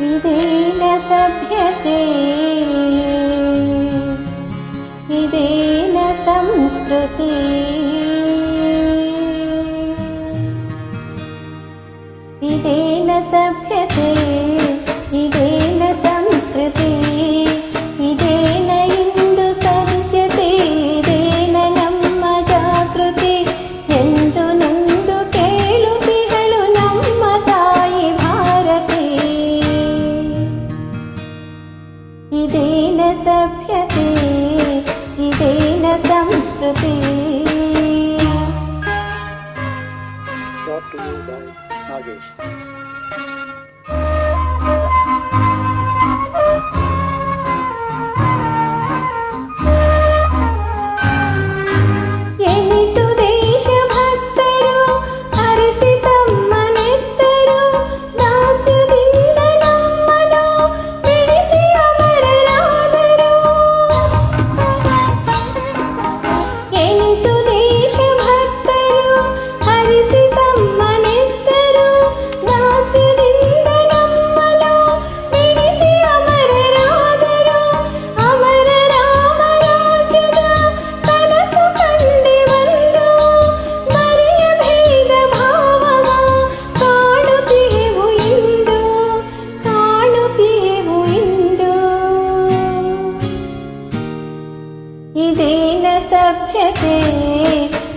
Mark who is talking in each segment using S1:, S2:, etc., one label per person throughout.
S1: इति न सभ्यते विदेन संस्कृते इदेन सभ्य ఇదేన సభ్యతే ఇదేన సంస్కృతి.
S2: నాగేష్.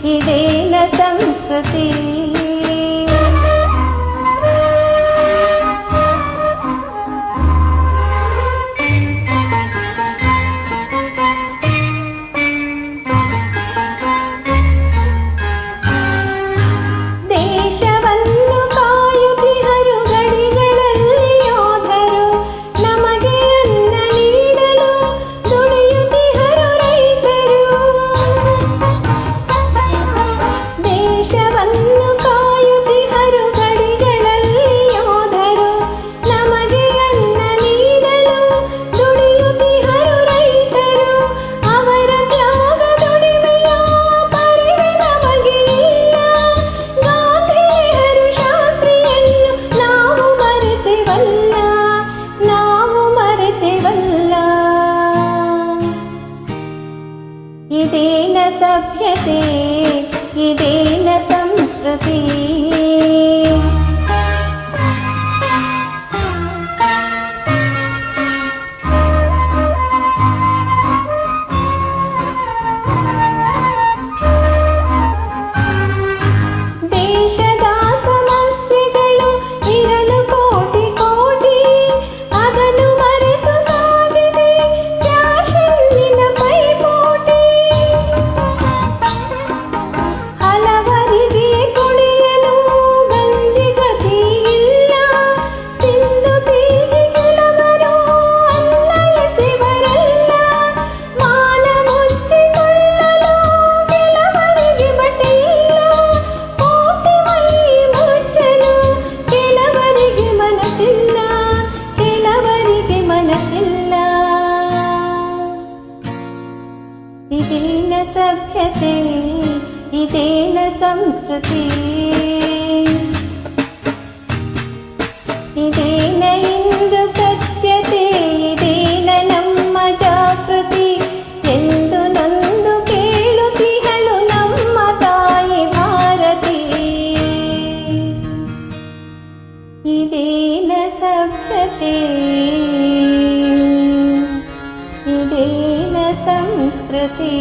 S1: ఇదేన సంస్కృతి. ఇదేన సభ్యతే ఇదేన సంస్కృతి. సభ్యతే ఇదేన సంస్కృతి ఇదేన ఇందు సత్యతే ఇదేన నమ్మ జాగృతి ಎಂದು ನೊಂದು ಕೇಳುತ್ತಿಹಳು ನಮ್ಮ ತಾಯಿ ಭಾರತಿ ಇದೇನ ಸಭ್ಯತೆ ಇದೇನ ಸಂಸ್ಕೃತಿ